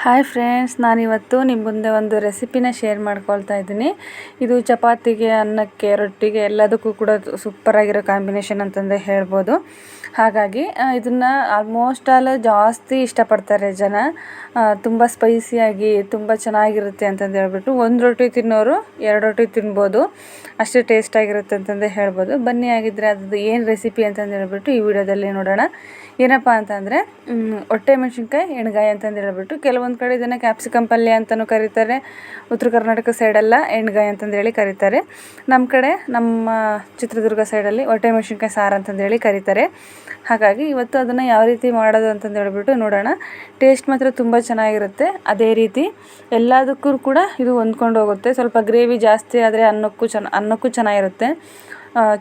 Hi friends ನಾನಿವತ್ತು ನಿಮ್ಮ ಮುಂದೆ ಒಂದು ರೆಸಿಪಿನ ಶೇರ್ ಮಾಡ್ಕೊಳ್ತಾ ಇದ್ದೀನಿ. ಇದು ಚಪಾತಿಗೆ, ಅನ್ನಕ್ಕೆ, ರೊಟ್ಟಿಗೆ ಎಲ್ಲದಕ್ಕೂ ಕೂಡ ಸೂಪರಾಗಿರೋ ಕಾಂಬಿನೇಷನ್ ಅಂತಂದೇ ಹೇಳ್ಬೋದು. ಹಾಗಾಗಿ ಇದನ್ನು ಆಲ್ಮೋಸ್ಟ್ ಆಲ್ ಜಾಸ್ತಿ ಇಷ್ಟಪಡ್ತಾರೆ ಜನ. ತುಂಬ ಸ್ಪೈಸಿಯಾಗಿ ತುಂಬ ಚೆನ್ನಾಗಿರುತ್ತೆ ಅಂತಂದು ಹೇಳ್ಬಿಟ್ಟು ಒಂದು ರೊಟ್ಟಿ ತಿನ್ನೋರು ಎರಡು ರೊಟ್ಟಿ ತಿನ್ಬೋದು. ಅಷ್ಟೇ ಟೇಸ್ಟಾಗಿರುತ್ತೆ ಅಂತಂದು ಹೇಳ್ಬೋದು. ಬನ್ನಿ ಆಗಿದ್ದರೆ ಅದು ಏನು ರೆಸಿಪಿ ಅಂತಂದು ಹೇಳ್ಬಿಟ್ಟು ಈ ವಿಡಿಯೋದಲ್ಲಿ ನೋಡೋಣ. ಏನಪ್ಪ ಅಂತಂದರೆ ಹೊಟ್ಟೆ ಮೆಣಸಿನ್ಕಾಯಿ, ಎಣ್ಗಾಯಿ ಅಂತಂದು ಹೇಳ್ಬಿಟ್ಟು ಕೆಲವೊಂದು ಕಡೆ ಇದನ್ನು ಕ್ಯಾಪ್ಸಿಕಮ್ ಪಲ್ಯ ಅಂತಲೂ ಕರೀತಾರೆ. ಉತ್ತರ ಕರ್ನಾಟಕ ಸೈಡೆಲ್ಲ ಎಣ್ಗಾಯಿ ಅಂತಂದೇಳಿ ಕರೀತಾರೆ. ನಮ್ಮ ಕಡೆ ನಮ್ಮ ಚಿತ್ರದುರ್ಗ ಸೈಡಲ್ಲಿ ಹೊಟ್ಟೆ ಮೆಣಸಿನ್ಕಾಯಿ ಸಾರು ಅಂತಂದೇಳಿ ಕರೀತಾರೆ. ಹಾಗಾಗಿ ಇವತ್ತು ಅದನ್ನು ಯಾವ ರೀತಿ ಮಾಡೋದು ಅಂತಂದು ಹೇಳ್ಬಿಟ್ಟು ನೋಡೋಣ. ಟೇಸ್ಟ್ ಮಾತ್ರ ತುಂಬ ಚೆನ್ನಾಗಿರುತ್ತೆ. ಅದೇ ರೀತಿ ಎಲ್ಲದಕ್ಕೂ ಕೂಡ ಇದು ಹೊಂದ್ಕೊಂಡು ಹೋಗುತ್ತೆ. ಸ್ವಲ್ಪ ಗ್ರೇವಿ ಜಾಸ್ತಿ ಆದರೆ ಅನ್ನಕ್ಕೂ ಚೆನ್ನ ಅನ್ನಕ್ಕೂ ಚೆನ್ನಾಗಿರುತ್ತೆ.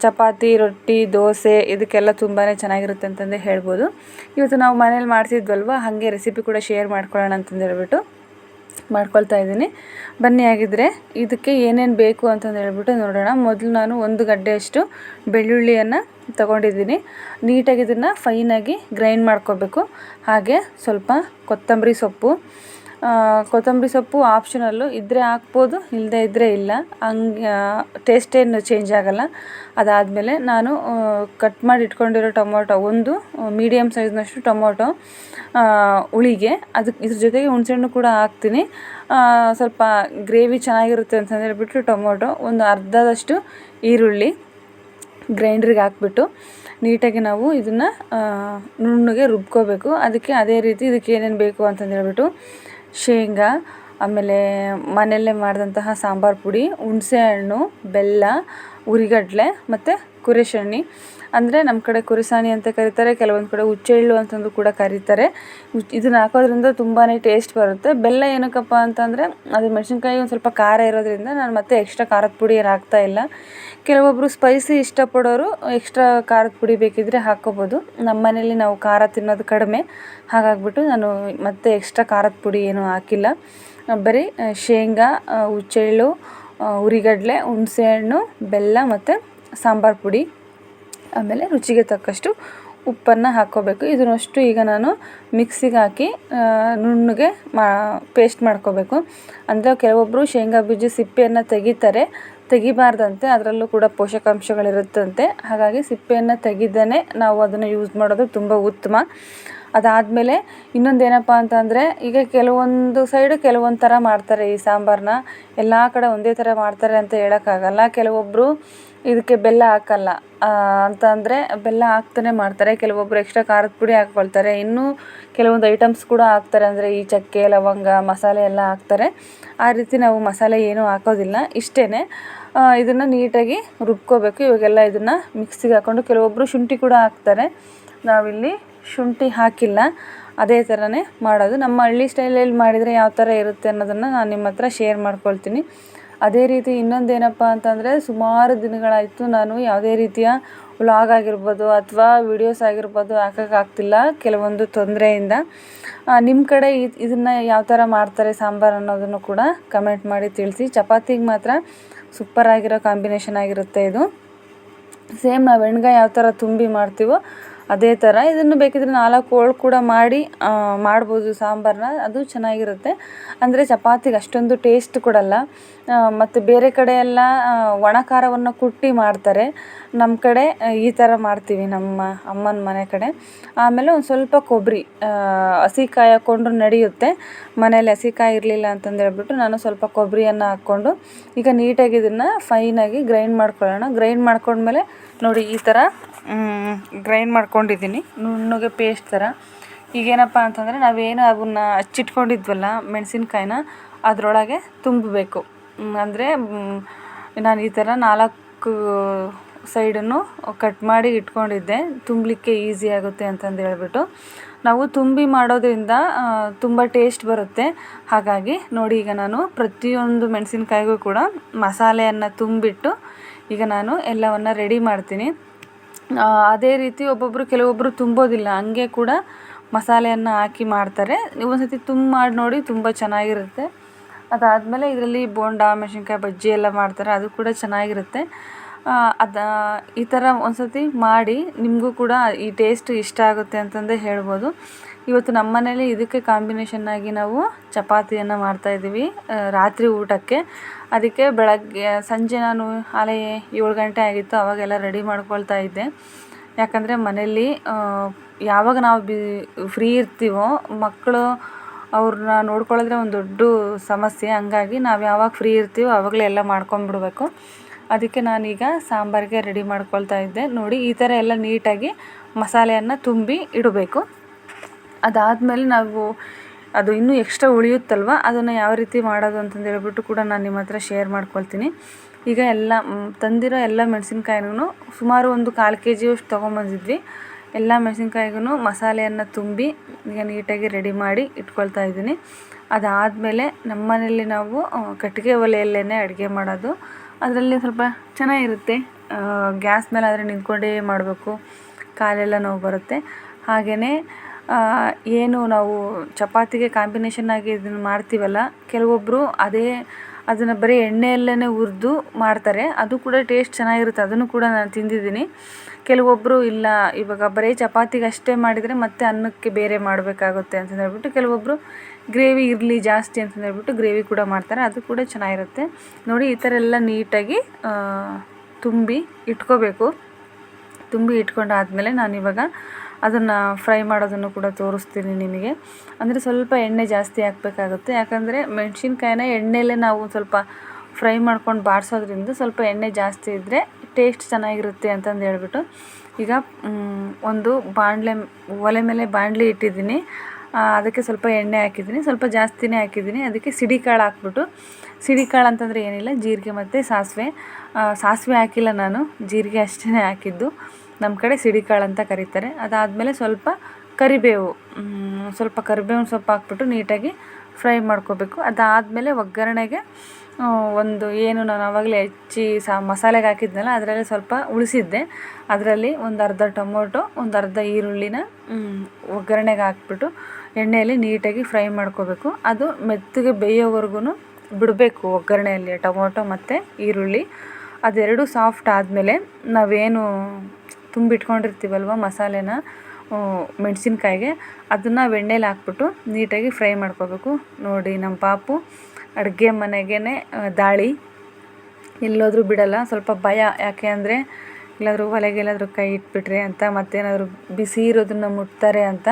ಚಪಾತಿ, ರೊಟ್ಟಿ, ದೋಸೆ ಇದಕ್ಕೆಲ್ಲ ತುಂಬಾ ಚೆನ್ನಾಗಿರುತ್ತೆ ಅಂತಂದೇ ಹೇಳ್ಬೋದು. ಇವತ್ತು ನಾವು ಮನೇಲಿ ಮಾಡ್ತಿದ್ವಲ್ವ, ಹಾಗೆ ರೆಸಿಪಿ ಕೂಡ ಶೇರ್ ಮಾಡ್ಕೊಳ್ಳೋಣ ಅಂತಂದು ಹೇಳ್ಬಿಟ್ಟು ಮಾಡ್ಕೊಳ್ತಾ ಇದ್ದೀನಿ. ಬನ್ನಿ ಆಗಿದ್ದರೆ ಇದಕ್ಕೆ ಏನೇನು ಬೇಕು ಅಂತಂದು ಹೇಳ್ಬಿಟ್ಟು ನೋಡೋಣ. ಮೊದಲು ನಾನು ಒಂದು ಗಡ್ಡೆಯಷ್ಟು ಬೆಳ್ಳುಳ್ಳಿಯನ್ನು ತಗೊಂಡಿದ್ದೀನಿ. ನೀಟಾಗಿ ಇದನ್ನು ಫೈನಾಗಿ ಗ್ರೈಂಡ್ ಮಾಡ್ಕೋಬೇಕು. ಹಾಗೆ ಸ್ವಲ್ಪ ಕೊತ್ತಂಬರಿ ಸೊಪ್ಪು ಕೊತ್ತಂಬರಿ ಸೊಪ್ಪು ಆಪ್ಷನಲ್ಲು ಇದ್ದರೆ ಹಾಕ್ಬೋದು ಇಲ್ಲದೇ ಇದ್ದರೆ ಇಲ್ಲ. ಹಂಗೆ ಟೇಸ್ಟ್ ಏನು ಚೇಂಜ್ ಆಗೋಲ್ಲ. ಅದಾದಮೇಲೆ ನಾನು ಕಟ್ ಮಾಡಿ ಇಟ್ಕೊಂಡಿರೋ ಟೊಮೊಟೊ, ಒಂದು ಮೀಡಿಯಮ್ ಸೈಜ್ನಷ್ಟು ಟೊಮೊಟೊ ಹುಳಿಗೆ ಅದಕ್ಕೆ ಇದ್ರ ಜೊತೆಗೆ ಹುಣಸೆಹಣ್ಣು ಕೂಡ ಹಾಕ್ತೀನಿ. ಸ್ವಲ್ಪ ಗ್ರೇವಿ ಚೆನ್ನಾಗಿರುತ್ತೆ ಅಂತ ಹೇಳ್ಬಿಟ್ಟು ಟೊಮೊಟೊ, ಒಂದು ಅರ್ಧದಷ್ಟು ಈರುಳ್ಳಿ ಗ್ರೈಂಡ್ರಿಗೆ ಹಾಕ್ಬಿಟ್ಟು ನೀಟಾಗಿ ನಾವು ಇದನ್ನು ನುಣ್ಣಗೆ ರುಬ್ಕೋಬೇಕು. ಅದಕ್ಕೆ ಅದೇ ರೀತಿ ಇದಕ್ಕೆ ಏನೇನು ಬೇಕು ಅಂತಂದು ಹೇಳ್ಬಿಟ್ಟು ಶೇಂಗಾ ಆಮೇಲೆ ಮನೆಯಲ್ಲೇ ಮಾಡಿದಂತಹ ಸಾಂಬಾರು ಪುಡಿ ಹುಣಸೆಹಣ್ಣು ಬೆಲ್ಲ ಉರಿಗಡಲೆ ಮತ್ತು ಕುರೆಶೆಣ್ಣೆ ಅಂದರೆ ನಮ್ಮ ಕಡೆ ಕುರಿಸಾನಿ ಅಂತ ಕರೀತಾರೆ, ಕೆಲವೊಂದು ಕಡೆ ಹುಚ್ಚೆಳ್ಳು ಅಂತಂದು ಕೂಡ ಕರೀತಾರೆ. ಇದನ್ನು ಹಾಕೋದ್ರಿಂದ ತುಂಬಾ ಟೇಸ್ಟ್ ಬರುತ್ತೆ. ಬೆಲ್ಲ ಏನಕ್ಕಪ್ಪ ಅಂತಂದರೆ, ಅದು ಮೆಣಸಿನ್ಕಾಯಿ ಒಂದು ಸ್ವಲ್ಪ ಖಾರ ಇರೋದ್ರಿಂದ ನಾನು ಮತ್ತೆ ಎಕ್ಸ್ಟ್ರಾ ಖಾರದ ಪುಡಿ ಏನು ಹಾಕ್ತಾಯಿಲ್ಲ ಕೆಲವೊಬ್ಬರು ಸ್ಪೈಸಿ ಇಷ್ಟಪಡೋರು ಎಕ್ಸ್ಟ್ರಾ ಖಾರದ ಪುಡಿ ಬೇಕಿದ್ದರೆ ಹಾಕ್ಕೋಬೋದು ನಮ್ಮ ಮನೇಲಿ ನಾವು ಖಾರ ತಿನ್ನೋದು ಕಡಿಮೆ. ಹಾಗಾಗ್ಬಿಟ್ಟು ನಾನು ಮತ್ತೆ ಎಕ್ಸ್ಟ್ರಾ ಖಾರದ ಪುಡಿ ಏನೂ ಹಾಕಿಲ್ಲ. ಬರೀ ಶೇಂಗಾ ಹುಚ್ಚೆಳ್ಳು ಹುರಿಗಡಲೆ ಹುಣಸೆಹಣ್ಣು, ಬೆಲ್ಲ ಮತ್ತು ಸಾಂಬಾರು ಪುಡಿ. ಆಮೇಲೆ ರುಚಿಗೆ ತಕ್ಕಷ್ಟು ಉಪ್ಪನ್ನು ಹಾಕ್ಕೋಬೇಕು. ಇದನ್ನಷ್ಟು ಈಗ ನಾನು ಮಿಕ್ಸಿಗೆ ಹಾಕಿ ನುಣ್ಣಗೆ ಮಾ ಪೇಸ್ಟ್ ಮಾಡ್ಕೋಬೇಕು. ಅಂದರೆ ಕೆಲವೊಬ್ಬರು ಶೇಂಗಾ ಬೀಜ ಸಿಪ್ಪೆಯನ್ನು ತೆಗಿತಾರೆ. ತೆಗಿಬಾರ್ದಂತೆ, ಅದರಲ್ಲೂ ಕೂಡ ಪೋಷಕಾಂಶಗಳಿರುತ್ತಂತೆ. ಹಾಗಾಗಿ ಸಿಪ್ಪೆಯನ್ನು ತೆಗಿದೇ ನಾವು ಅದನ್ನು ಯೂಸ್ ಮಾಡೋದು ತುಂಬ ಉತ್ತಮ. ಅದಾದಮೇಲೆ ಇನ್ನೊಂದು ಏನಪ್ಪ ಅಂತಂದರೆ, ಈಗ ಕೆಲವೊಂದು ಸೈಡು ಕೆಲವೊಂದು ಥರ ಮಾಡ್ತಾರೆ ಈ ಸಾಂಬಾರನ್ನ ಎಲ್ಲ ಕಡೆ ಒಂದೇ ಥರ ಮಾಡ್ತಾರೆ ಅಂತ ಹೇಳೋಕ್ಕಾಗಲ್ಲ. ಕೆಲವೊಬ್ಬರು ಇದಕ್ಕೆ ಬೆಲ್ಲ ಹಾಕಲ್ಲ. ಅಂತ ಅಂದರೆ ಬೆಲ್ಲ ಹಾಕ್ತಾನೆ ಮಾಡ್ತಾರೆ. ಕೆಲವೊಬ್ಬರು ಎಕ್ಸ್ಟ್ರಾ ಖಾರದ ಪುಡಿ ಹಾಕ್ಕೊಳ್ತಾರೆ. ಇನ್ನೂ ಕೆಲವೊಂದು ಐಟಮ್ಸ್ ಕೂಡ ಹಾಕ್ತಾರೆ. ಅಂದರೆ ಈ ಚಕ್ಕೆ, ಲವಂಗ, ಮಸಾಲೆ ಎಲ್ಲ ಹಾಕ್ತಾರೆ. ಆ ರೀತಿ ನಾವು ಮಸಾಲೆ ಏನೂ ಹಾಕೋದಿಲ್ಲ. ಇಷ್ಟೇ ಇದನ್ನು ನೀಟಾಗಿ ರುಬ್ಕೋಬೇಕು. ಇವಾಗೆಲ್ಲ ಇದನ್ನು ಮಿಕ್ಸಿಗೆ ಹಾಕ್ಕೊಂಡು ಕೆಲವೊಬ್ಬರು ಶುಂಠಿ ಕೂಡ ಹಾಕ್ತಾರೆ. ನಾವಿಲ್ಲಿ ಶುಂಠಿ ಹಾಕಿಲ್ಲ. ಅದೇ ಥರನೇ ಮಾಡೋದು. ನಮ್ಮ ಹಳ್ಳಿ ಸ್ಟೈಲಲ್ಲಿ ಮಾಡಿದರೆ ಯಾವ ಥರ ಇರುತ್ತೆ ಅನ್ನೋದನ್ನು ನಾನು ನಿಮ್ಮ ಹತ್ರ ಶೇರ್ ಮಾಡ್ಕೊಳ್ತೀನಿ. ಅದೇ ರೀತಿ ಇನ್ನೊಂದೇನಪ್ಪ ಅಂತಂದರೆ ಸುಮಾರು ದಿನಗಳಾಯಿತು ನಾನು ಯಾವುದೇ ರೀತಿಯ ವ್ಲಾಗ್ ಆಗಿರ್ಬೋದು ಅಥವಾ ವಿಡಿಯೋಸ್ ಆಗಿರ್ಬೋದು ಹಾಕೋಕ್ಕಾಗ್ತಿಲ್ಲ ಕೆಲವೊಂದು ತೊಂದರೆಯಿಂದ. ನಿಮ್ಮ ಕಡೆ ಇದನ್ನು ಯಾವ ಥರ ಮಾಡ್ತಾರೆ ಸಾಂಬಾರು ಅನ್ನೋದನ್ನು ಕೂಡ ಕಮೆಂಟ್ ಮಾಡಿ ತಿಳಿಸಿ. ಚಪಾತಿಗೆ ಮಾತ್ರ ಸೂಪರಾಗಿರೋ ಕಾಂಬಿನೇಷನ್ ಆಗಿರುತ್ತೆ ಇದು. ಸೇಮ್ ನಾವು ಎಣ್ಗಾಯಿ ಯಾವ ಥರ ತುಂಬಿ ಮಾಡ್ತೀವೋ ಅದೇ ಥರ ಇದನ್ನು ಬೇಕಿದ್ರೆ ನಾಲ್ಕು ಹೋಳು ಕೂಡ ಮಾಡಿ ಮಾಡ್ಬೋದು ಸಾಂಬಾರನ್ನ ಅದು ಚೆನ್ನಾಗಿರುತ್ತೆ. ಅಂದರೆ ಚಪಾತಿಗೆ ಅಷ್ಟೊಂದು ಟೇಸ್ಟ್ ಕೊಡಲ್ಲ. ಮತ್ತು ಬೇರೆ ಕಡೆ ಎಲ್ಲ ಒಣ ಖಾರವನ್ನು ಕುಟ್ಟಿ ಮಾಡ್ತಾರೆ. ನಮ್ಮ ಕಡೆ ಈ ಥರ ಮಾಡ್ತೀವಿ ನಮ್ಮ ಅಮ್ಮನ ಮನೆ ಕಡೆ. ಆಮೇಲೆ ಒಂದು ಸ್ವಲ್ಪ ಕೊಬ್ಬರಿ ಹಸಿ ಕಾಯಿ ಹಾಕ್ಕೊಂಡ್ರು ನಡೆಯುತ್ತೆ. ಮನೇಲಿ ಹಸಿ ಕಾಯಿ ಇರಲಿಲ್ಲ ಅಂತಂದೇಳ್ಬಿಟ್ಟು ನಾನು ಸ್ವಲ್ಪ ಕೊಬ್ಬರಿಯನ್ನು ಹಾಕ್ಕೊಂಡು, ಈಗ ನೀಟಾಗಿ ಇದನ್ನು ಫೈನಾಗಿ ಗ್ರೈಂಡ್ ಮಾಡ್ಕೊಳ್ಳೋಣ. ಗ್ರೈಂಡ್ ಮಾಡ್ಕೊಂಡ್ಮೇಲೆ ನೋಡಿ ಈ ಥರ ಗ್ರೈಂಡ್ ಮಾಡ್ಕೊಂಡಿದ್ದೀನಿ. ನುಣ್ಣಗೆ ಪೇಸ್ಟ್ ಥರ. ಈಗೇನಪ್ಪ ಅಂತಂದರೆ ನಾವೇನು ಅದನ್ನು ಹಚ್ಚಿಟ್ಕೊಂಡಿದ್ವಲ್ಲ ಮೆಣಸಿನ್ಕಾಯಿನ, ಅದರೊಳಗೆ ತುಂಬಬೇಕು. ಅಂದರೆ ನಾನು ಈ ಥರ ನಾಲ್ಕು ಸೈಡನ್ನು ಕಟ್ ಮಾಡಿ ಇಟ್ಕೊಂಡಿದ್ದೆ. ತುಂಬಲಿಕ್ಕೆ ಈಸಿ ಆಗುತ್ತೆ ಅಂತಂದು ಹೇಳ್ಬಿಟ್ಟು. ನಾವು ತುಂಬಿ ಮಾಡೋದ್ರಿಂದ ತುಂಬ ಟೇಸ್ಟ್ ಬರುತ್ತೆ. ಹಾಗಾಗಿ ನೋಡಿ, ಈಗ ನಾನು ಪ್ರತಿಯೊಂದು ಮೆಣಸಿನ್ಕಾಯಿಗೂ ಕೂಡ ಮಸಾಲೆಯನ್ನು ತುಂಬಿಟ್ಟು ಈಗ ನಾನು ಎಲ್ಲವನ್ನು ರೆಡಿ ಮಾಡ್ತೀನಿ. ಅದೇ ರೀತಿ ಒಬ್ಬೊಬ್ಬರು ಕೆಲವೊಬ್ಬರು ತುಂಬೋದಿಲ್ಲ. ಹಂಗೆ ಕೂಡ ಮಸಾಲೆಯನ್ನು ಹಾಕಿ ಮಾಡ್ತಾರೆ. ಒಂದು ತುಂಬ ಮಾಡಿ ನೋಡಿ ತುಂಬ ಚೆನ್ನಾಗಿರುತ್ತೆ. ಅದಾದಮೇಲೆ ಇದರಲ್ಲಿ ಬೋಂಡ, ಮೆಣಸಿನ್ಕಾಯಿ, ಬಜ್ಜಿ ಎಲ್ಲ ಮಾಡ್ತಾರೆ. ಅದು ಕೂಡ ಚೆನ್ನಾಗಿರುತ್ತೆ. ಅದು, ಈ ಥರ ಒಂದು ಸತಿ ಮಾಡಿ ನಿಮಗೂ ಕೂಡ ಈ ಟೇಸ್ಟ್ ಇಷ್ಟ ಆಗುತ್ತೆ ಅಂತಂದೇ ಹೇಳ್ಬೋದು. ಇವತ್ತು ನಮ್ಮ ಮನೇಲಿ ಇದಕ್ಕೆ ಕಾಂಬಿನೇಷನ್ ಆಗಿ ನಾವು ಚಪಾತಿಯನ್ನು ಮಾಡ್ತಾಯಿದ್ದೀವಿ ರಾತ್ರಿ ಊಟಕ್ಕೆ. ಅದಕ್ಕೆ ಬೆಳಗ್ಗೆ, ಸಂಜೆ ನಾನು ಆಲೇ ಏಳು ಗಂಟೆ ಆಗಿತ್ತು ಆವಾಗೆಲ್ಲ ರೆಡಿ ಮಾಡ್ಕೊಳ್ತಾ ಇದ್ದೆ. ಯಾಕಂದರೆ ಮನೆಯಲ್ಲಿ ಯಾವಾಗ ನಾವು ಬಿ ಫ್ರೀ ಇರ್ತೀವೋ, ಮಕ್ಕಳು ಅವ್ರನ್ನ ನೋಡ್ಕೊಳ್ಳೋದ್ರೆ ಒಂದು ದೊಡ್ಡ ಸಮಸ್ಯೆ. ಹಂಗಾಗಿ ನಾವು ಯಾವಾಗ ಫ್ರೀ ಇರ್ತೀವೋ ಆವಾಗಲೇ ಎಲ್ಲ ಮಾಡ್ಕೊಂಬಿಡ್ಬೇಕು ಅದಕ್ಕೆ ನಾನೀಗ ಸಾಂಬಾರಿಗೆ ರೆಡಿ ಮಾಡ್ಕೊಳ್ತಾ ಇದ್ದೆ. ನೋಡಿ, ಈ ಥರ ಎಲ್ಲ ನೀಟಾಗಿ ಮಸಾಲೆಯನ್ನು ತುಂಬಿ ಇಡಬೇಕು. ಅದಾದಮೇಲೆ ನಾವು ಅದು ಇನ್ನೂ ಎಕ್ಸ್ಟ್ರಾ ಉಳಿಯುತ್ತಲ್ವ? ಅದನ್ನು ಯಾವ ರೀತಿ ಮಾಡೋದು ಅಂತಂದು ಹೇಳ್ಬಿಟ್ಟು ಕೂಡ ನಾನು ನಿಮ್ಮ ಹತ್ರ ಶೇರ್ ಮಾಡ್ಕೊಳ್ತೀನಿ. ಈಗ ಎಲ್ಲ ತಂದಿರೋ ಎಲ್ಲ ಮೆಣಸಿನ್ಕಾಯಿನೂ ಸುಮಾರು ಒಂದು ಕಾಲು ಕೆ ಜಿಯಷ್ಟು ತೊಗೊಂಬಂದಿದ್ವಿ. ಎಲ್ಲ ಮೆಣಸಿನ್ಕಾಯಿಗೂ ಮಸಾಲೆಯನ್ನು ತುಂಬಿ ಈಗ ನೀಟಾಗಿ ರೆಡಿ ಮಾಡಿ ಇಟ್ಕೊಳ್ತಾ ಇದ್ದೀನಿ. ಅದಾದಮೇಲೆ ಮನೆಯಲ್ಲಿ ನಾವು ಕಟ್ಟಿಗೆ ಒಲೆಯಲ್ಲೇ ಅಡುಗೆ ಮಾಡೋದು. ಅದರಲ್ಲಿ ಸ್ವಲ್ಪ ಚೆನ್ನಾಗಿರುತ್ತೆ. ಗ್ಯಾಸ್ ಮೇಲೆ ಆದರೆ ನಿಂತ್ಕೊಂಡೇ ಮಾಡಬೇಕು. ಕಾಲೆಲ್ಲ ನೋವು ಬರುತ್ತೆ. ಹಾಗೆಯೇ ಏನು ನಾವು ಚಪಾತಿಗೆ ಕಾಂಬಿನೇಷನ್ ಆಗಿ ಇದನ್ನು ಮಾಡ್ತೀವಲ್ಲ ಕೆಲವೊಬ್ಬರು ಅದೇ ಅದನ್ನು ಬರೀ ಎಣ್ಣೆಯಲ್ಲೇ ಹುರಿದು ಮಾಡ್ತಾರೆ. ಅದು ಕೂಡ ಟೇಸ್ಟ್ ಚೆನ್ನಾಗಿರುತ್ತೆ. ಅದನ್ನು ಕೂಡ ನಾನು ತಿಂದಿದ್ದೀನಿ. ಕೆಲವೊಬ್ಬರು ಇಲ್ಲ, ಇವಾಗ ಬರೀ ಚಪಾತಿಗೆ ಅಷ್ಟೇ ಮಾಡಿದರೆ ಮತ್ತೆ ಅನ್ನಕ್ಕೆ ಬೇರೆ ಮಾಡಬೇಕಾಗುತ್ತೆ ಅಂತಂದು ಹೇಳ್ಬಿಟ್ಟು ಕೆಲವೊಬ್ಬರು ಗ್ರೇವಿ ಇರಲಿ ಜಾಸ್ತಿ ಅಂತಂದು ಹೇಳ್ಬಿಟ್ಟು ಗ್ರೇವಿ ಕೂಡ ಮಾಡ್ತಾರೆ. ಅದು ಕೂಡ ಚೆನ್ನಾಗಿರುತ್ತೆ. ನೋಡಿ, ಈ ಥರ ಎಲ್ಲ ನೀಟಾಗಿ ತುಂಬಿ ಇಟ್ಕೋಬೇಕು. ತುಂಬಿ ಇಟ್ಕೊಂಡಾದಮೇಲೆ ನಾನಿವಾಗ ಅದನ್ನು ಫ್ರೈ ಮಾಡೋದನ್ನು ಕೂಡ ತೋರಿಸ್ತೀನಿ ನಿಮಗೆ. ಅಂದರೆ ಸ್ವಲ್ಪ ಎಣ್ಣೆ ಜಾಸ್ತಿ ಹಾಕಬೇಕಾಗುತ್ತೆ. ಯಾಕಂದರೆ ಮೆಣಸಿನ್ಕಾಯಿನ ಎಣ್ಣೆಯಲ್ಲೇ ನಾವು ಸ್ವಲ್ಪ ಫ್ರೈ ಮಾಡ್ಕೊಂಡು ಬಾಡಿಸೋದ್ರಿಂದ ಸ್ವಲ್ಪ ಎಣ್ಣೆ ಜಾಸ್ತಿ ಇದ್ದರೆ ಟೇಸ್ಟ್ ಚೆನ್ನಾಗಿರುತ್ತೆ ಅಂತಂದು ಹೇಳ್ಬಿಟ್ಟು ಈಗ ಒಂದು ಬಾಣಲೆ, ಒಲೆ ಮೇಲೆ ಬಾಣಲೆ ಇಟ್ಟಿದ್ದೀನಿ. ಅದಕ್ಕೆ ಸ್ವಲ್ಪ ಎಣ್ಣೆ ಹಾಕಿದ್ದೀನಿ. ಸ್ವಲ್ಪ ಜಾಸ್ತಿನೇ ಹಾಕಿದ್ದೀನಿ. ಅದಕ್ಕೆ ಸಿಡಿಕಾಳು ಹಾಕ್ಬಿಟ್ಟು, ಸಿಡಿಕಾಳು ಅಂತಂದರೆ ಏನಿಲ್ಲ, ಜೀರಿಗೆ ಮತ್ತು ಸಾಸಿವೆ. ಸಾಸಿವೆ ಹಾಕಿಲ್ಲ ನಾನು. ಜೀರಿಗೆ ಅಷ್ಟೇ ಹಾಕಿದ್ದು. ನಮ್ಮ ಕಡೆ ಸಿಡಿಕಾಳು ಅಂತ ಕರೀತಾರೆ. ಅದಾದಮೇಲೆ ಸ್ವಲ್ಪ ಕರಿಬೇವು ಸ್ವಲ್ಪ ಕರಿಬೇವಿನ ಸೊಪ್ಪು ಹಾಕ್ಬಿಟ್ಟು ನೀಟಾಗಿ ಫ್ರೈ ಮಾಡ್ಕೋಬೇಕು. ಅದಾದಮೇಲೆ ಒಗ್ಗರಣೆಗೆ ಒಂದು ಏನು ನಾನು ಆವಾಗಲೇ ಹೆಚ್ಚಿ ಸಾ, ಮಸಾಲೆಗೆ ಹಾಕಿದ್ನಲ್ಲ, ಅದರಲ್ಲಿ ಸ್ವಲ್ಪ ಉಳಿಸಿದ್ದೆ. ಅದರಲ್ಲಿ ಒಂದು ಅರ್ಧ ಟೊಮೊಟೊ, ಒಂದು ಅರ್ಧ ಈರುಳ್ಳಿನ ಒಗ್ಗರಣೆಗೆ ಹಾಕ್ಬಿಟ್ಟು ಎಣ್ಣೆಯಲ್ಲಿ ನೀಟಾಗಿ ಫ್ರೈ ಮಾಡ್ಕೋಬೇಕು. ಅದು ಮೆತ್ತಗೆ ಬೇಯೋವರೆಗೂ ಬಿಡಬೇಕು ಒಗ್ಗರಣೆಯಲ್ಲಿ, ಟೊಮೊಟೊ ಮತ್ತು ಈರುಳ್ಳಿ. ಅದೆರಡು ಸಾಫ್ಟ್ ಆದಮೇಲೆ ನಾವೇನು ತುಂಬಿಟ್ಕೊಂಡಿರ್ತೀವಲ್ವ ಮಸಾಲೆನ ಮೆಣಸಿನ್ಕಾಯಿಗೆ, ಅದನ್ನು ಎಣ್ಣೆಲಿ ಹಾಕ್ಬಿಟ್ಟು ನೀಟಾಗಿ ಫ್ರೈ ಮಾಡ್ಕೋಬೇಕು. ನೋಡಿ ನಮ್ಮ ಪಾಪು ಅಡುಗೆ ಮನೆಗೇ ದಾಳಿ. ಎಲ್ಲೋದ್ರೂ ಬಿಡಲ್ಲ, ಸ್ವಲ್ಪ ಭಯ. ಯಾಕೆ ಅಂದರೆ ಎಲ್ಲಾದರೂ ಒಲೆಗೆಲ್ಲಾದರೂ ಕೈ ಇಟ್ಬಿಟ್ರೆ ಅಂತ ಮತ್ತೇನಾದರೂ ಬಿಸಿ ಇರೋದನ್ನು ಮುಟ್ತಾರೆ ಅಂತ.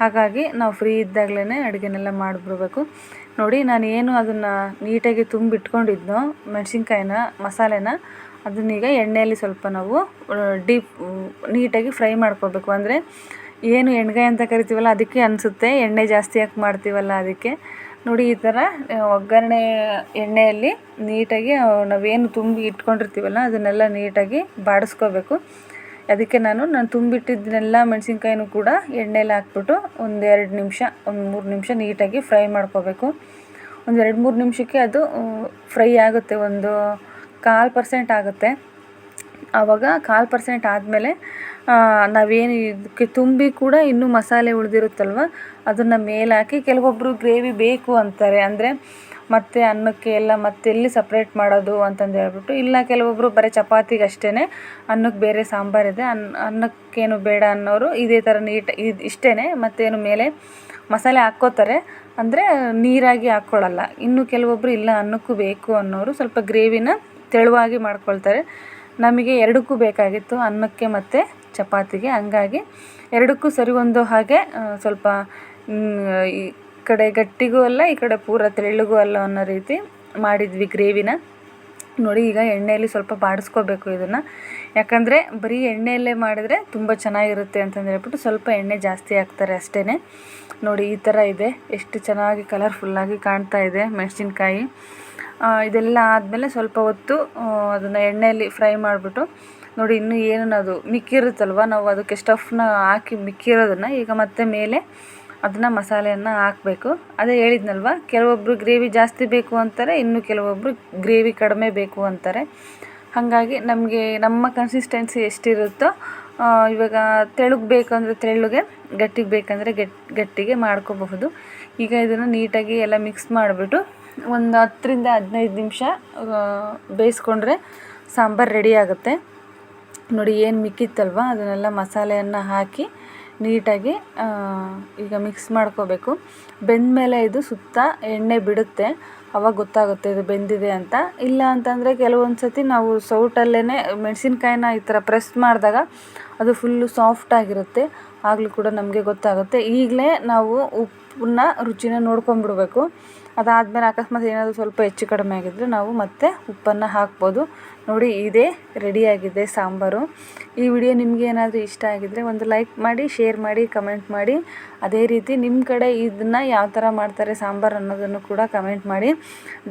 ಹಾಗಾಗಿ ನಾವು ಫ್ರೀ ಇದ್ದಾಗಲೇ ಅಡುಗೆನೆಲ್ಲ ಮಾಡಿಬಿಡ್ಬೇಕು. ನೋಡಿ ನಾನು ಏನು ಅದನ್ನು ನೀಟಾಗಿ ತುಂಬಿಟ್ಕೊಂಡಿದ್ನೋ, ಮೆಣಸಿನ್ಕಾಯಿನ, ಮಸಾಲೆನ ಅದನ್ನೀಗ ಎಣ್ಣೆಯಲ್ಲಿ ಸ್ವಲ್ಪ ನಾವು ಡೀಪ್ ನೀಟಾಗಿ ಫ್ರೈ ಮಾಡ್ಕೋಬೇಕು. ಅಂದರೆ ಏನು ಎಣ್ಗಾಯಿ ಅಂತ ಕರಿತೀವಲ್ಲ, ಅದಕ್ಕೆ ಅನಿಸುತ್ತೆ. ಎಣ್ಣೆ ಜಾಸ್ತಿ ಹಾಕಿ ಮಾಡ್ತೀವಲ್ಲ ಅದಕ್ಕೆ. ನೋಡಿ, ಈ ಥರ ಒಗ್ಗರಣೆ ಎಣ್ಣೆಯಲ್ಲಿ ನೀಟಾಗಿ ನಾವೇನು ತುಂಬಿ ಇಟ್ಕೊಂಡಿರ್ತೀವಲ್ಲ, ಅದನ್ನೆಲ್ಲ ನೀಟಾಗಿ ಬಾಡಿಸ್ಕೋಬೇಕು. ಅದಕ್ಕೆ ನಾನು ನಾನು ತುಂಬಿಟ್ಟಿದ್ದನ್ನೆಲ್ಲ ಮೆಣಸಿನ್ಕಾಯಿನೂ ಕೂಡ ಎಣ್ಣೆಲಿ ಹಾಕ್ಬಿಟ್ಟು ಒಂದೆರಡು ನಿಮಿಷ, ಒಂದು ಮೂರು ನಿಮಿಷ ನೀಟಾಗಿ ಫ್ರೈ ಮಾಡ್ಕೋಬೇಕು. ಒಂದು ಎರಡು ಮೂರು ನಿಮಿಷಕ್ಕೆ ಅದು ಫ್ರೈ ಆಗುತ್ತೆ. ಒಂದು ಕಾಲು ಪರ್ಸೆಂಟ್ ಆಗುತ್ತೆ. ಆವಾಗ ಕಾಲು ಪರ್ಸೆಂಟ್ ಆದಮೇಲೆ ನಾವೇನು ಇದಕ್ಕೆ ತುಂಬಿ ಕೂಡ ಇನ್ನೂ ಮಸಾಲೆ ಉಳಿದಿರುತ್ತಲ್ವ? ಅದನ್ನು ಮೇಲಾಕಿ ಕೆಲವೊಬ್ಬರು ಗ್ರೇವಿ ಬೇಕು ಅಂತಾರೆ. ಅಂದರೆ ಮತ್ತೆ ಅನ್ನಕ್ಕೆ ಎಲ್ಲ ಮತ್ತೆಲ್ಲಿ ಸಪ್ರೇಟ್ ಮಾಡೋದು ಅಂತಂದು ಹೇಳ್ಬಿಟ್ಟು, ಇಲ್ಲ ಕೆಲವೊಬ್ಬರು ಬರೀ ಚಪಾತಿಗೆ ಅಷ್ಟೇ ಅನ್ನಕ್ಕೆ ಬೇರೆ ಸಾಂಬಾರಿದೆ ಅನ್ನ ಅನ್ನಕ್ಕೇನು ಬೇಡ ಅನ್ನೋರು ಇದೇ ಥರ ನೀಟ್ ಇದು ಇಷ್ಟೇ ಮತ್ತೇನು ಮೇಲೆ ಮಸಾಲೆ ಹಾಕ್ಕೋತಾರೆ. ಅಂದರೆ ನೀರಾಗಿ ಹಾಕ್ಕೊಳ್ಳಲ್ಲ ಇನ್ನು ಕೆಲವೊಬ್ಬರು ಇಲ್ಲ ಅನ್ನಕ್ಕೂ ಬೇಕು ಅನ್ನೋರು ಸ್ವಲ್ಪ ಗ್ರೇವಿನ ತೆಳುವಾಗಿ ಮಾಡ್ಕೊಳ್ತಾರೆ. ನಮಗೆ ಎರಡಕ್ಕೂ ಬೇಕಾಗಿತ್ತು ಅನ್ನಕ್ಕೆ ಮತ್ತು ಚಪಾತಿಗೆ. ಹಂಗಾಗಿ ಎರಡಕ್ಕೂ ಸರಿ ಒಂದು ಹಾಗೆ ಸ್ವಲ್ಪ ಈ ಕಡೆ ಗಟ್ಟಿಗೂ ಅಲ್ಲ, ಈ ಕಡೆ ಪೂರ ತೆಳ್ಳಗೂ ಅಲ್ಲ ಅನ್ನೋ ರೀತಿ ಮಾಡಿದ್ವಿ ಗ್ರೇವಿನ. ನೋಡಿ ಈಗ ಎಣ್ಣೆಯಲ್ಲಿ ಸ್ವಲ್ಪ ಬಾಡಿಸ್ಕೋಬೇಕು ಇದನ್ನು. ಯಾಕಂದರೆ ಬರೀ ಎಣ್ಣೆಯಲ್ಲೇ ಮಾಡಿದರೆ ತುಂಬ ಚೆನ್ನಾಗಿರುತ್ತೆ ಅಂತಂದು ಹೇಳ್ಬಿಟ್ಟು ಸ್ವಲ್ಪ ಎಣ್ಣೆ ಜಾಸ್ತಿ ಹಾಕ್ತಾರೆ ಅಷ್ಟೇ ನೋಡಿ ಈ ಥರ ಇದೆ. ಎಷ್ಟು ಚೆನ್ನಾಗಿ ಕಲರ್ಫುಲ್ಲಾಗಿ ಕಾಣ್ತಾ ಇದೆ ಮೆಣಸಿನ್ಕಾಯಿ. ಇದೆಲ್ಲ ಆದಮೇಲೆ ಸ್ವಲ್ಪ ಹೊತ್ತು ಅದನ್ನು ಎಣ್ಣೆಯಲ್ಲಿ ಫ್ರೈ ಮಾಡಿಬಿಟ್ಟು ನೋಡಿ ಇನ್ನೂ ಏನನ್ನೋದು ಮಿಕ್ಕಿರುತ್ತಲ್ವ, ನಾವು ಅದಕ್ಕೆ ಸ್ಟಫ್ನ ಹಾಕಿ ಮಿಕ್ಕಿರೋದನ್ನು ಈಗ ಮತ್ತೆ ಮೇಲೆ ಅದನ್ನು ಮಸಾಲೆಯನ್ನು ಹಾಕಬೇಕು. ಅದೇ ಹೇಳಿದ್ನಲ್ವ ಕೆಲವೊಬ್ಬರು ಗ್ರೇವಿ ಜಾಸ್ತಿ ಬೇಕು ಅಂತಾರೆ, ಇನ್ನು ಕೆಲವೊಬ್ಬರು ಗ್ರೇವಿ ಕಡಿಮೆ ಬೇಕು ಅಂತಾರೆ. ಹಾಗಾಗಿ ನಮಗೆ, ನಮ್ಮ ಕನ್ಸಿಸ್ಟೆನ್ಸಿ ಎಷ್ಟಿರುತ್ತೋ ಇವಾಗ ತೆಳುಗೆ ಬೇಕಂದರೆ ತೆಳ್ಳಗೆ, ಗಟ್ಟಿಗೆ ಬೇಕಂದರೆ ಗಟ್, ಗಟ್ಟಿಗೆ ಮಾಡ್ಕೋಬಹುದು. ಈಗ ಇದನ್ನು ನೀಟಾಗಿ ಎಲ್ಲ ಮಿಕ್ಸ್ ಮಾಡಿಬಿಟ್ಟು ಒಂದು ಹತ್ತರಿಂದ ಹದಿನೈದು ನಿಮಿಷ ಬೇಯಿಸ್ಕೊಂಡ್ರೆ ಸಾಂಬಾರು ರೆಡಿ ಆಗುತ್ತೆ. ನೋಡಿ ಏನು ಮಿಕ್ಕಿತ್ತಲ್ವ, ಅದನ್ನೆಲ್ಲ ಮಸಾಲೆಯನ್ನು ಹಾಕಿ ನೀಟಾಗಿ ಈಗ ಮಿಕ್ಸ್ ಮಾಡ್ಕೋಬೇಕು. ಬೆಂದಮೇಲೆ ಇದು ಸುತ್ತ ಎಣ್ಣೆ ಬಿಡುತ್ತೆ. ಅವಾಗ ಗೊತ್ತಾಗುತ್ತೆ ಇದು ಬೆಂದಿದೆ ಅಂತ. ಇಲ್ಲ ಅಂತಂದರೆ ಕೆಲವೊಂದು ಸತಿ ನಾವು ಸೌಟಲ್ಲೇ ಮೆಣಸಿನ್ಕಾಯಿನ ಈ ಥರ ಪ್ರೆಸ್ ಮಾಡಿದಾಗ ಅದು ಫುಲ್ಲು ಸಾಫ್ಟಾಗಿರುತ್ತೆ ಆಗಲೂ ಕೂಡ ನಮಗೆ ಗೊತ್ತಾಗುತ್ತೆ. ಈಗಲೇ ನಾವು ಉಪ್ಪನ್ನ ರುಚಿನ ನೋಡ್ಕೊಂಬಿಡ್ಬೇಕು ಅದಾದಮೇಲೆ ಅಕಸ್ಮಾತ್ ಏನಾದರೂ ಸ್ವಲ್ಪ ಹೆಚ್ಚು ಕಡಿಮೆ ಆಗಿದ್ದರೆ ನಾವು ಮತ್ತೆ ಉಪ್ಪನ್ನು ಹಾಕ್ಬೋದು. ನೋಡಿ, ಇದೇ ರೆಡಿಯಾಗಿದೆ ಸಾಂಬಾರು. ಈ ವಿಡಿಯೋ ನಿಮಗೆ ಏನಾದರೂ ಇಷ್ಟ ಆಗಿದ್ದರೆ ಒಂದು ಲೈಕ್ ಮಾಡಿ, ಶೇರ್ ಮಾಡಿ, ಕಮೆಂಟ್ ಮಾಡಿ. ಅದೇ ರೀತಿ ನಿಮ್ಮ ಕಡೆ ಇದನ್ನು ಯಾವ ಥರ ಮಾಡ್ತಾರೆ ಸಾಂಬಾರು ಅನ್ನೋದನ್ನು ಕೂಡ ಕಮೆಂಟ್ ಮಾಡಿ.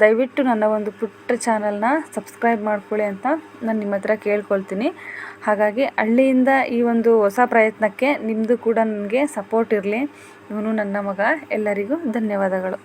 ದಯವಿಟ್ಟು ನನ್ನ ಒಂದು ಪುಟ್ಟ ಚಾನಲ್ನ ಸಬ್ಸ್ಕ್ರೈಬ್ ಮಾಡ್ಕೊಳ್ಳಿ ಅಂತ ನಾನು ನಿಮ್ಮ ಹತ್ರ ಕೇಳ್ಕೊಳ್ತೀನಿ. ಹಾಗಾಗಿ ಹಳ್ಳಿಯಿಂದ ಈ ಒಂದು ಹೊಸ ಪ್ರಯತ್ನಕ್ಕೆ ನಿಮ್ಮದು ಕೂಡ ನನಗೆ ಸಪೋರ್ಟ್ ಇರಲಿ. ಇವನು ನನ್ನ ಮಗ. ಎಲ್ಲರಿಗೂ ಧನ್ಯವಾದಗಳು.